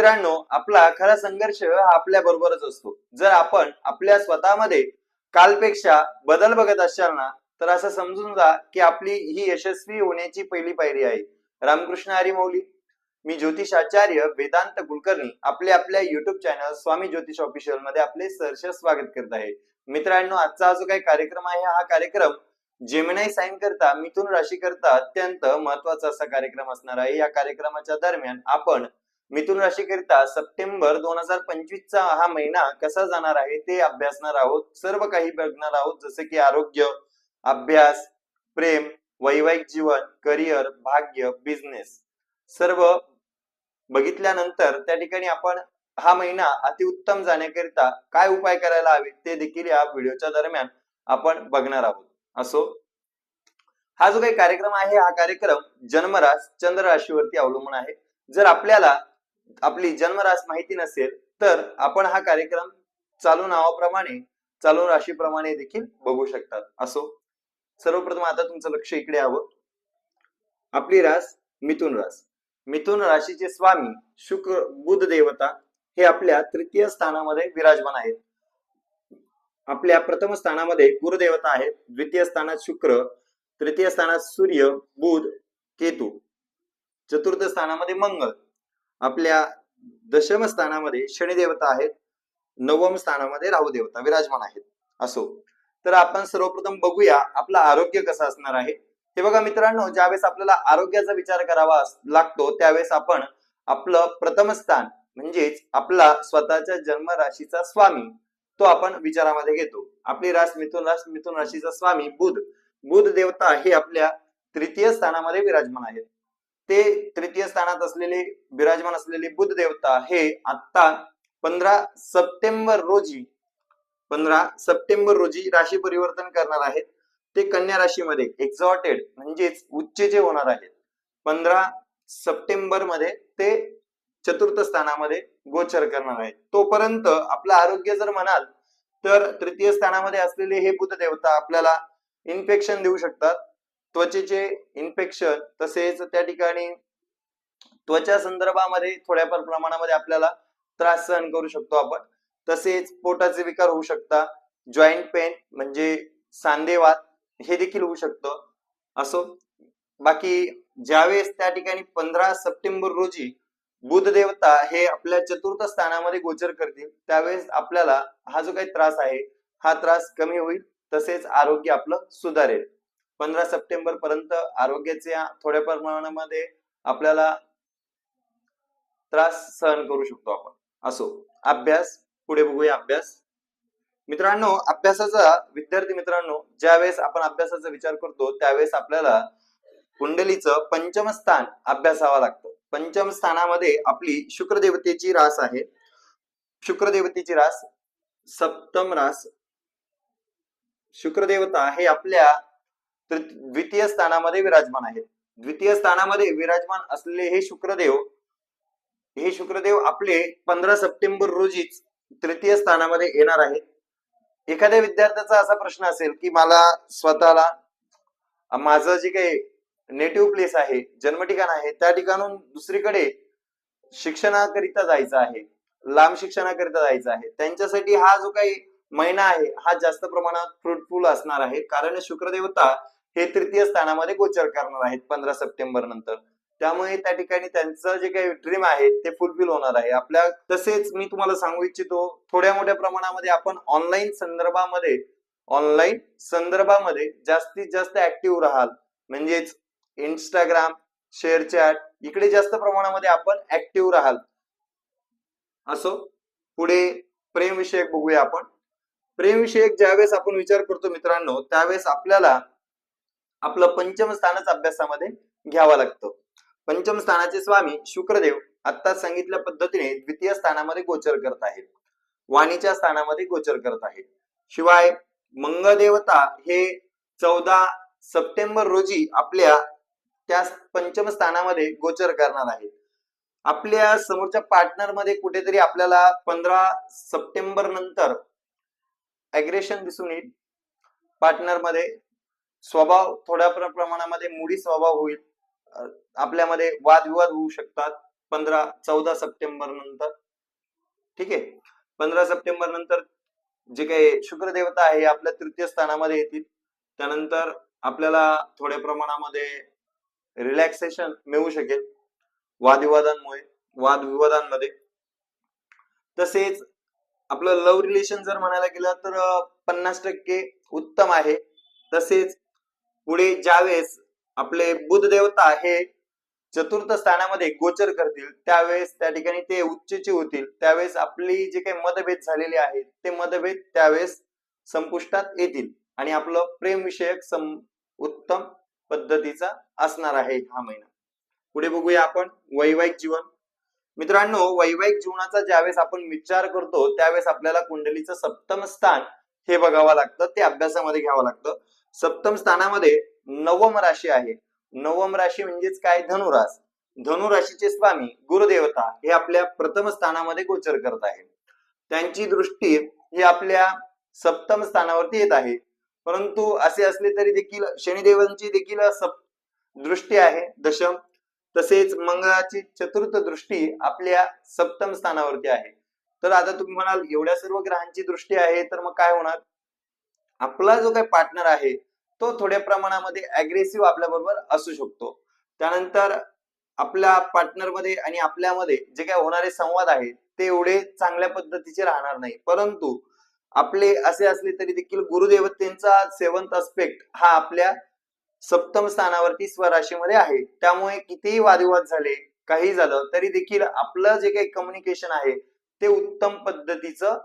मित्रांनो आपला खरा संघर्ष हा आपल्या बरोबरच असतो. जर आपण आपल्या स्वतःमध्ये कालपेक्षा बदल बघत असाल ना तर असं समजून जा की आपली ही यशस्वी होण्याची पहिली पायरी आहे. रामकृष्ण हरिमौली मी ज्योतिष आचार्य वेदांत कुलकर्णी आपल्या आपल्या युट्यूब चॅनल स्वामी ज्योतिष ऑफिशियलमध्ये आपले सहर्ष स्वागत करत आहे. मित्रांनो आजचा जो काही कार्यक्रम आहे हा कार्यक्रम जेमिनाई साईन करता मिथुन राशी करता अत्यंत महत्त्वाचा असा कार्यक्रम असणार आहे. या कार्यक्रमाच्या दरम्यान आपण मिथुन राशीकरिता सप्टेंबर दोन हजार पंचवीसचा हा महिना कसा जाणार आहे ते अभ्यासणार आहोत. सर्व काही बघणार आहोत जसे की आरोग्य अभ्यास प्रेम वैवाहिक जीवन करिअर भाग्य बिझनेस. सर्व बघितल्यानंतर त्या ठिकाणी आपण हा महिना अतिउत्तम जाण्याकरिता काय उपाय करायला हवे ते देखील या व्हिडिओच्या दरम्यान आपण बघणार आहोत. असो हा जो काही कार्यक्रम आहे हा कार्यक्रम जन्मराज चंद्र राशीवरती अवलंबून आहे. जर आपल्याला आपली जन्मरास माहिती नसेल तर आपण हा कार्यक्रम चालू नावाप्रमाणे चालू राशीप्रमाणे देखील बघू शकतात. असो. सर्वप्रथम आता तुमचं लक्ष इकडे हवं आपली रास मिथुन रास. मिथुन राशीचे स्वामी शुक्र बुध देवता हे आपल्या तृतीय स्थानामध्ये विराजमान आहेत. आपल्या प्रथम स्थानामध्ये गुरुदेवता आहेत. द्वितीय स्थानात शुक्र तृतीय स्थानात सूर्य बुध केतू. चतुर्थ स्थानामध्ये मंगळ आपल्या दशम स्थानामध्ये शनिदेवता आहेत नवम स्थानामध्ये राहू देवता विराजमान आहेत. असो. तर आपण सर्वप्रथम बघूया आपलं आरोग्य कसं असणार आहे. हे बघा मित्रांनो ज्यावेळेस आपल्याला आरोग्याचा विचार करावा लागतो त्यावेळेस आपण आपलं प्रथम स्थान म्हणजेच आपला स्वतःच्या जन्म राशीचा स्वामी तो आपण विचारामध्ये घेतो. आपली रास मिथुन रास मिथुन राशीचा स्वामी बुध. बुध देवता हे आपल्या तृतीय स्थानामध्ये विराजमान आहेत. ते तृतीय स्थानात असलेले विराजमान असलेले बुद्ध देवता हे आता पंधरा सप्टेंबर रोजी पंधरा सप्टेंबर रोजी राशी परिवर्तन करणार आहेत. ते कन्या राशीमध्ये एक्झॉटेड म्हणजेच उच्चेचे होणार आहेत. पंधरा सप्टेंबरमध्ये ते चतुर्थ स्थानामध्ये गोचर करणार आहेत. तोपर्यंत आपलं आरोग्य जर म्हणाल तर तृतीय स्थानामध्ये असलेले हे बुध देवता आपल्याला इन्फेक्शन देऊ शकतात. त्वचेचे इन्फेक्शन तसेच त्या ठिकाणी त्वचा संदर्भामध्ये थोड्याफार प्रमाणामध्ये आपल्याला त्रास सहन करू शकतो आपण. तसेच पोटाचे विकार होऊ शकतात. जॉईंट पेन म्हणजे सांधेवात हे देखील होऊ शकतं. असो. बाकी ज्यावेळेस त्या ठिकाणी पंधरा सप्टेंबर रोजी बुध देवता हे आपल्या चतुर्थ स्थानामध्ये गोचर करतील त्यावेळेस आपल्याला हा जो काही त्रास आहे हा त्रास कमी होईल. तसेच आरोग्य आपलं सुधारेल. पंधरा सप्टेंबर पर्यंत आरोग्याच्या थोड्या प्रमाणामध्ये आपल्याला त्रास सहन करू शकतो आपण. असो. अभ्यास. पुढे बघूया अभ्यास. मित्रांनो अभ्यासाचा विद्यार्थी मित्रांनो ज्यावेळेस आपण अभ्यासाचा विचार करतो त्यावेळेस आपल्याला कुंडलीचं पंचम स्थान अभ्यासावं लागतं. पंचम स्थानामध्ये आपली शुक्रदेवतेची रास आहे. शुक्रदेवतेची रास सप्तम रास. शुक्रदेवता हे आपल्या तर द्वितीय स्थानामध्ये विराजमान आहेत. द्वितीय स्थानामध्ये विराजमान असलेले हे शुक्रदेव हे शुक्रदेव आपले पंधरा सप्टेंबर रोजीच तृतीय स्थानामध्ये येणार आहेत. एखाद्या विद्यार्थ्याचा असा प्रश्न असेल की मला स्वतःला माझं जे काही नेटिव्ह प्लेस आहे जन्म ठिकाण आहे त्या ठिकाणून दुसरीकडे शिक्षणाकरिता जायचं आहे लांब शिक्षणाकरिता जायचं आहे त्यांच्यासाठी हा जो काही महिना आहे हा जास्त प्रमाणात फ्रुटफुल असणार आहे. कारण शुक्रदेवता हे तृतीय स्थानामध्ये गोचर करणार आहेत पंधरा सप्टेंबर नंतर. त्यामुळे त्या ठिकाणी त्यांचं जे काही ड्रीम आहे ते फुलफिल होणार आहे. आपल्या तसेच मी तुम्हाला सांगू इच्छितो थोड्या मोठ्या प्रमाणामध्ये आपण ऑनलाईन संदर्भामध्ये ऑनलाईन संदर्भामध्ये जास्तीत जास्त ऍक्टिव्ह राहाल. म्हणजेच इंस्टाग्राम शेअर चॅट इकडे जास्त प्रमाणामध्ये आपण ऍक्टिव्ह राहाल. असो पुढे प्रेमविषयक बघूया आपण. प्रेमविषयक ज्यावेळेस आपण विचार करतो मित्रांनो त्यावेळेस आपल्याला आपलं पंचम स्थानच अभ्यासामध्ये घ्यावं लागतं. पंचम स्थानाचे स्वामी शुक्रदेव आता सांगितल्या पद्धतीने द्वितीय स्थानामध्ये गोचर करत आहेत. वाणीच्या स्थानामध्ये गोचर करत आहेत. शिवाय मंगदेवता हे चौदा सप्टेंबर रोजी आपल्या त्या पंचम स्थानामध्ये गोचर करणार आहेत. आपल्या समोरच्या पार्टनरमध्ये कुठेतरी आपल्याला पंधरा सप्टेंबर नंतर अग्रेशन दिसून येईल. पार्टनरमध्ये स्वभाव थोड्या प्रमाणामध्ये मुडी स्वभाव होईल. आपल्यामध्ये वादविवाद होऊ शकतात पंधरा चौदा सप्टेंबर नंतर. ठीक आहे? पंधरा सप्टेंबर नंतर जे काही शुक्रदेवता आहे आपल्या तृतीय स्थानामध्ये येतील. त्यानंतर आपल्याला थोड्या प्रमाणामध्ये रिलॅक्सेशन मिळू शकेल. वादविवादांमुळे वादविवादांमध्ये. तसेच आपलं लव्ह रिलेशन जर म्हणायला गेलं तर पन्नास टक्के उत्तम आहे. तसेच पुढे ज्यावेळेस आपले बुध देवता हे चतुर्थ स्थानामध्ये गोचर करतील त्यावेळेस त्या ठिकाणी ते उच्चचे होतील. त्यावेळेस आपली जे काही मतभेद झालेले आहेत ते मतभेद त्यावेळेस संपुष्टात येतील. आणि आपलं प्रेम विषयक सम उत्तम पद्धतीचा असणार आहे हा महिना. पुढे बघूया आपण वैवाहिक जीवन. मित्रांनो वैवाहिक जीवनाचा ज्यावेळेस आपण विचार करतो त्यावेळेस आपल्याला कुंडलीचं सप्तम स्थान हे बघावं लागतं ते अभ्यासामध्ये घ्यावं लागतं. सप्तम स्थानामध्ये नवम राशी आहे. नवम राशी म्हणजेच काय? धनुरास. धनुराशीचे स्वामी गुरुदेवता हे आपल्या प्रथम स्थानामध्ये गोचर करत आहे त्यांची दृष्टी ही आपल्या सप्तम स्थानावरती येत आहे. परंतु असे असले तरी देखील शनिदेवांची देखील सप दृष्टी आहे दशम. तसेच मंगळाची चतुर्थ दृष्टी आपल्या सप्तम स्थानावरती आहे. तर आता तुम्ही म्हणाल एवढ्या सर्व ग्रहांची दृष्टी आहे तर मग काय होणार? आपला जो काही पार्टनर आहे तो थोड्या प्रमाणामध्ये अग्रेसिव्ह आपल्या बरोबर असू शकतो. त्यानंतर आपल्या पार्टनरमध्ये आणि आपल्यामध्ये जे काही होणारे संवाद आहेत ते एवढे चांगल्या पद्धतीचे राहणार नाही. परंतु आपले असे असले तरी देखील गुरुदेवतेंचा सेवंत अस्पेक्ट हा आपल्या सप्तम स्थानावरती स्वराशीमध्ये आहे. त्यामुळे कितीही वादविवाद झाले काही झालं तरी देखील आपलं जे काही कम्युनिकेशन आहे ते उत्तम पद्धतीचं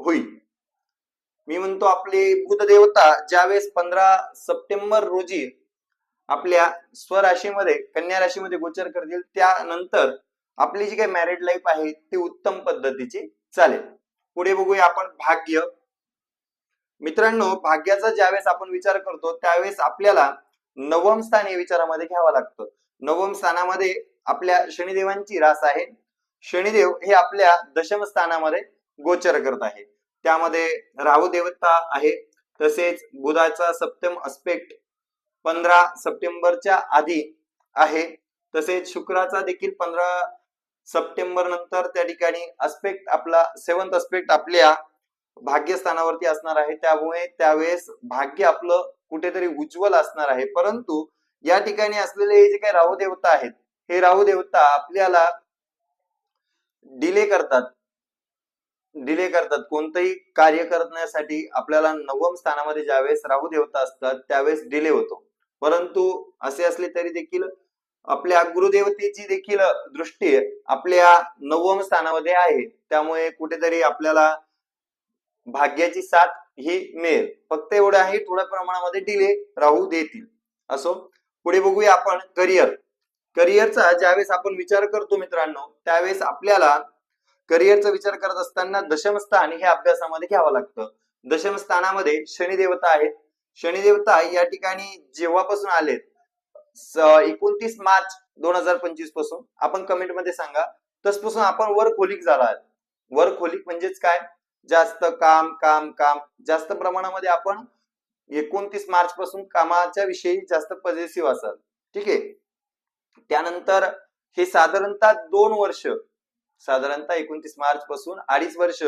होईल. मी म्हणतो आपली बुध देवता ज्यावेळेस पंधरा सप्टेंबर रोजी आपल्या स्वराशीमध्ये कन्या राशीमध्ये गोचर करतील त्यानंतर आपली जी काही मॅरिड लाईफ आहे ती उत्तम पद्धतीची चालेल. पुढे बघूया आपण भाग्य. मित्रांनो भाग्याचा ज्यावेळेस आपण विचार करतो त्यावेळेस आपल्याला नवम स्थान हे विचारामध्ये घ्यावं लागतं. नवम स्थानामध्ये आपल्या शनिदेवांची रास आहे. शनिदेव हे आपल्या दशम स्थानामध्ये गोचर करत आहे. त्यामध्ये राहू देवता आहे. तसेच बुधाचा सप्तम अस्पेक्ट पंधरा सप्टेंबरच्या आधी आहे. तसेच शुक्राचा देखील पंधरा सप्टेंबर नंतर त्या ठिकाणी अस्पेक्ट आपला सेवन्थ अस्पेक्ट आपल्या भाग्यस्थानावरती असणार आहे. त्यामुळे त्यावेळेस भाग्य आपलं कुठेतरी उज्ज्वल असणार आहे. परंतु या ठिकाणी असलेले हे जे काही राहू देवता आहेत हे राहू देवता आपल्याला डिले करतात. डिले करतात. कोणतंही कार्य करण्यासाठी आपल्याला नवम स्थानामध्ये ज्यावेळेस राहू देवता असतात त्यावेळेस डिले होतो. परंतु असे असले तरी देखील आपल्या गुरुदेवतेची देखील दृष्टी आपल्या नवम स्थानामध्ये आहे. त्यामुळे कुठेतरी आपल्याला भाग्याची साथ ही मिळेल. फक्त एवढं आहे थोड्या प्रमाणामध्ये डिले राहू देतील. असो पुढे बघूया आपण करिअर करिअरचा ज्यावेळेस आपण विचार करतो मित्रांनो त्यावेळेस आपल्याला करिअरचा विचार करत असताना दशमस्थान हे अभ्यासामध्ये घ्यावं लागतं. दशम स्थानामध्ये आहेत. शनिदेवता या ठिकाणी जेव्हापासून आलेत एकोणतीस मार्च दोन हजार पंचवीसपासून आपण कमेंटमध्ये सांगा. तसपासून आपण वर खोलीक झाला आहात. वर खोलीक म्हणजेच काय? जास्त काम काम काम. जास्त प्रमाणामध्ये आपण एकोणतीस मार्च पासून कामाच्या विषयी जास्त पॉझिटिव्ह असाल. ठीक आहे? त्यानंतर हे साधारणतः दोन वर्ष साधारणतः एकोणतीस मार्च पासून अडीच वर्ष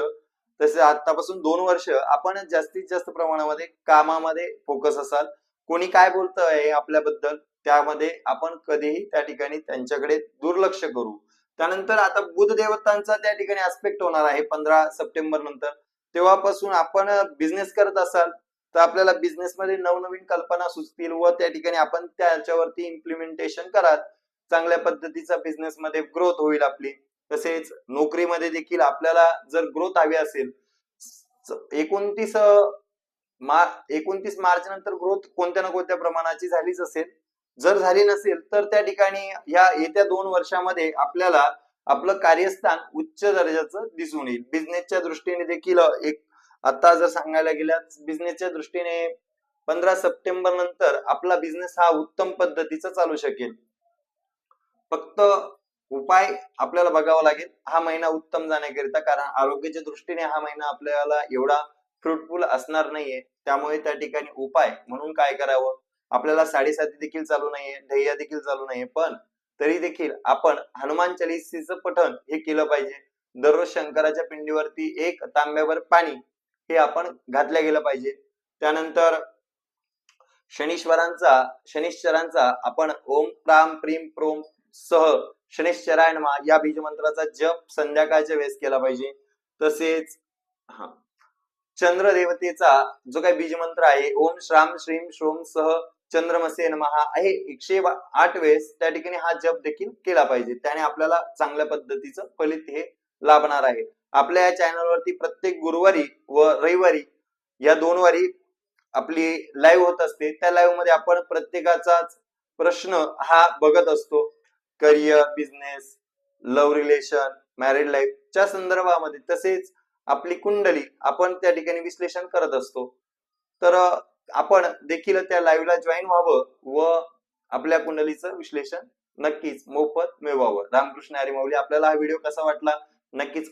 तसेच आतापासून दोन वर्ष आपण जास्तीत जास्त प्रमाणामध्ये कामामध्ये फोकस असाल. कोणी काय बोलतंय आपल्याबद्दल त्यामध्ये आपण कधीही त्या ठिकाणी त्यांच्याकडे दुर्लक्ष करू. त्यानंतर आता बुध देवतांचा त्या ठिकाणी आस्पेक्ट होणार आहे पंधरा सप्टेंबर नंतर. तेव्हापासून आपण बिझनेस करत असाल तर आपल्याला बिझनेस मध्ये नवनवीन कल्पना सुचतील व त्या ठिकाणी आपण त्याच्यावरती इम्प्लिमेंटेशन कराल. चांगल्या पद्धतीचा बिझनेस मध्ये ग्रोथ होईल आपली. तसेच नोकरीमध्ये देखील आपल्याला जर ग्रोथ हवी असेल एकोणतीस मार एकोणतीस मार्च नंतर ग्रोथ कोणत्या ना कोणत्या प्रमाणाची झालीच असेल. जर झाली नसेल तर त्या ठिकाणी या येत्या दोन वर्षामध्ये आपल्याला आपलं कार्यस्थान उच्च दर्जाचं दिसून येईल. बिझनेसच्या दृष्टीने देखील एक आता जर सांगायला गेल्यास बिझनेसच्या दृष्टीने पंधरा सप्टेंबर नंतर आपला बिझनेस हा उत्तम पद्धतीचा चालू शकेल. फक्त उपाय आपल्याला बघावा लागेल. हा महिना उत्तम जाण्याकरिता कारण आरोग्याच्या दृष्टीने हा महिना आपल्याला एवढा फ्रुटफुल असणार नाहीये. त्यामुळे त्या ठिकाणी उपाय म्हणून काय करावं? आपल्याला साडेसाती देखील चालू नाहीये ढैया देखील चालू नाहीये. पण तरी देखील आपण हनुमान चालिसीचं पठण हे केलं पाहिजे. दररोज शंकराच्या पिंडीवरती एक तांब्यावर पाणी हे आपण घातल्या गेलं पाहिजे. त्यानंतर शनीश्वरांचा शनिश्चरांचा आपण ओम प्राम प्रीम प्रोम सह शनिश्चरायण नमः या बीज मंत्राचा जप संध्याकाळच्या वेळेस केला पाहिजे. तसेच हा. चंद्र देवतेचा जो काही बीज मंत्र आहे ओम श्राम श्रीम श्रोम सह चंद्रमसे नमः आहे एकशे आठ वेळेस त्या ठिकाणी हा जप देखील केला पाहिजे. त्याने आपल्याला चांगल्या पद्धतीचं फलित हे लाभणार आहे. आपल्या या चॅनलवरती प्रत्येक गुरुवारी व रविवारी या दोन वारी आपली लाईव्ह होत असते. त्या लाईव्हमध्ये आपण प्रत्येकाचाच प्रश्न हा बघत असतो. Career business love relation married लाईफच्या संदर्भामध्ये तसेच आपली कुंडली आपण त्या ठिकाणी विश्लेषण करत असतो. तर आपण देखील त्या लाईव्हला जॉईन व्हावं व आपल्या कुंडलीचं विश्लेषण नक्कीच मोफत मिळवावं. रामकृष्ण हरी माऊली आपल्याला हा व्हिडिओ कसा वाटला? नक्कीच